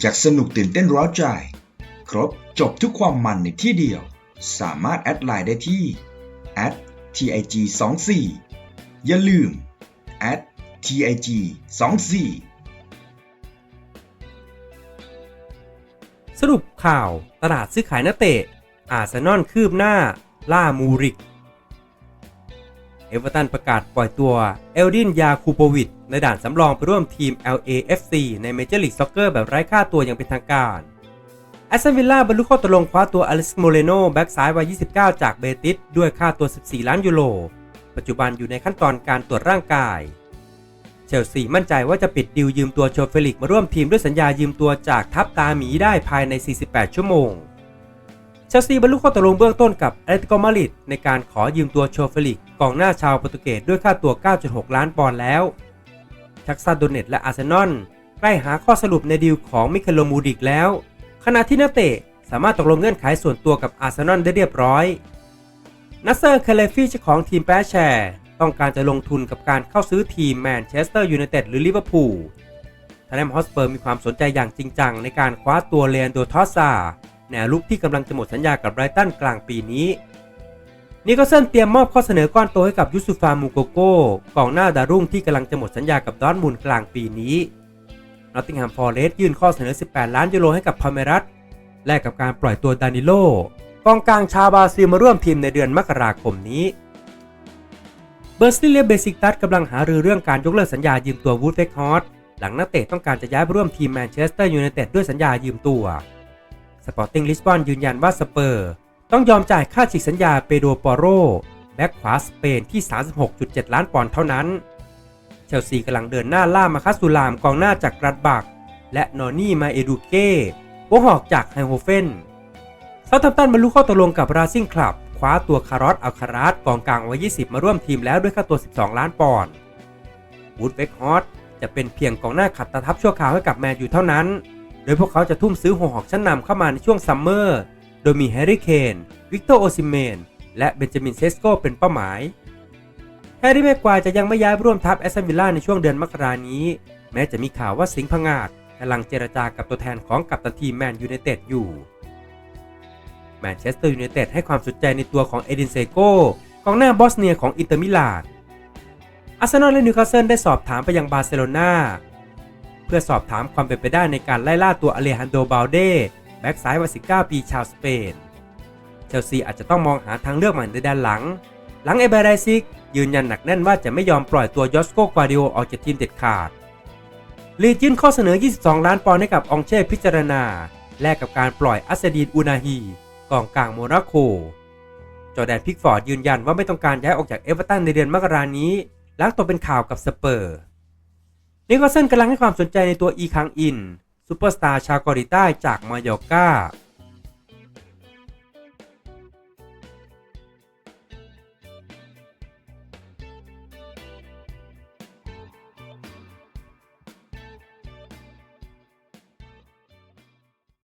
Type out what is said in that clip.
อยากสนุกตื่นเต้นร้าวใจ ครบจบทุกความมันในที่เดียว สามารถแอดไลน์ได้ที่ @tig 2 4 อย่าลืม @tig 2 4 สรุปข่าวตลาดซื้อขายนักเตะ อาร์เซนอลคืบหน้า ล่ามูริก เอเวอร์ตันประกาศปล่อยตัวเอลดินยาคูโปวิชในด่านสำรองไปร่วมทีม LAFC ในเมเจอร์ลีกซ็อกเกอร์แบบไร้ค่าตัวอย่างเป็นทางการแอสตันวิลล่าบรรลุข้อตกลงคว้าตัวอเล็กซ์โมเรโนแบ็กซ้ายวัย 29 จากเบติสด้วยค่าตัว 14 ล้านยูโร ปัจจุบันอยู่ในขั้นตอนการตรวจร่างกาย เชลซีมั่นใจว่าจะปิดดิวยืมตัวโชเฟลิกมาร่วมทีมด้วยสัญญายืมตัวจากทัพตาหมีได้ภายใน 48 ชั่วโมง เชลซีบรรลุข้อตกลงเบื้องต้นกับแอตเลติโกมาริดในการขอยืมตัวโชเฟลิกกองหน้าชาวโปรตุเกสด้วยค่าตัว 9.6 ล้านปอนด์แล้วชักซาโดเนตและอาร์เซนอลใกล้หาข้อสรุปในดีลของมิเคลโลมูดิกแล้ว ขณะที่นักเตะสามารถตกลงเงื่อนไขส่วนตัวกับอาร์เซนอลได้เรียบร้อย นัสเซอร์เคเลฟี่เจ้าของทีมแปรแชร์ต้องการจะลงทุนกับการเข้าซื้อทีมแมนเชสเตอร์ยูไนเต็ดหรือลิเวอร์พูลทาเลมฮอสเปอร์มีความสนใจอย่างจริงจังในการคว้าตัวเลนโดทอสซา แนวลุกที่กำลังจะหมดสัญญากับไบรตันกลางปีนี้นิโคเซนเตรียมมอบข้อเสนอก้อนโตให้กับยูซุฟามูโกโก้กองหน้าดารุ่งที่กำลังจะหมดสัญญากับดอร์ทมุนด์กลางปีนี้นอตติงแฮมฟอร์เรสต์ยื่นข้อเสนอ 18 ล้านยูโรให้กับพาเมรัสแลกกับการปล่อยตัวดานิโลกองกลางชาวบราซิลมาร่วมทีมในเดือนมกราคมนี้เบอร์สติเลียเบสิกตัสกำลังหารือเรื่องการยกเลิกสัญญายืมตัววูดเฟกฮอตหลังนักเตะต้องการจะย้ายไปร่วมทีมแมนเชสเตอร์ยูไนเต็ดด้วยสัญญายืมตัว สปอร์ติ้งลิสบอนยืนยันว่าสเปอร์ต้องยอมจ่ายค่าฉีกสัญญาเปโดปอโรแบ็กขวาสเปนที่ 36.7 ล้านปอนด์เท่านั้น เชลซีกำลังเดินหน้าล่ามาคัสซูลามกองหน้าจากกรัดบัก และนอร์นี่มาเอดูเก้หัวหอกจากไฮโฮเฟนเซาท์แฮมตันบรรลุข้อตกลงกับราซิงคลับ คว้าตัวคารอสอัลคาราสกองกลางวัย 20 มาร่วมทีมแล้วด้วยค่าตัว 12 ล้านปอนด์วูดเวกฮอตจะเป็นเพียงกองหน้าขัดตาทับชั่วคราวให้กับแมนยูเท่านั้น ดยพวกเขาจะทุ่มซื้อหัวหอกชั้นนำเข้ามาในช่วงซัมเมอร์ โดยมีแฮร์รี่เคน วิกเตอร์โอซิเมน และเบนจามินเซสโกเป็นเป้าหมาย แฮร์รี่แม็กควายจะยังไม่ย้ายร่วมทัพแอสตันวิลล่าในช่วงเดือนมกรานี้ แม้จะมีข่าวว่าสิงห์พงาดกำลังเจรจากับตัวแทนของกัปตันทีมแมนยูไนเต็ดอยู่แมนเชสเตอร์ยูไนเต็ดให้ความสนใจในตัวของเอดินเซโกกองหน้าบอสเนียของอินเตอร์มิลานอาร์เซนอลและนิวคาสเซิลได้สอบถามไปยังบาร์เซโลนา เพื่อสอบถามความเป็นไปได้ในการไล่ล่าตัวอเลฮันโดบาลเดแบ็กซ้ายวัย19 ปีชาวสเปน เชลซีอาจจะต้องมองหาทางเลือกใหม่ในด้านหลัง หลังเอเบรไดซิกยืนยันหนักแน่นว่าจะไม่ยอมปล่อยตัวยอสโกกวาดิโอออกจากทีมเด็ดขาด ลีดยื่นข้อเสนอ 22 ล้านปอนด์ให้กับองเช่พิจารณา แลกกับการปล่อยอัสดีนอูนาฮีกองกลางโมนาโก จอแดนพิกฟอร์ดยืนยันว่าไม่ต้องการย้ายออกจากเอเวอร์ตันในเดือนมกรานี้ หลังตกเป็นข่าวกับสเปอร์ นิโคลเซนกำลังให้ความสนใจในตัวอีคังอินซูเปอร์สตาร์ชาวเกาหลีใต้จากมายอร์กา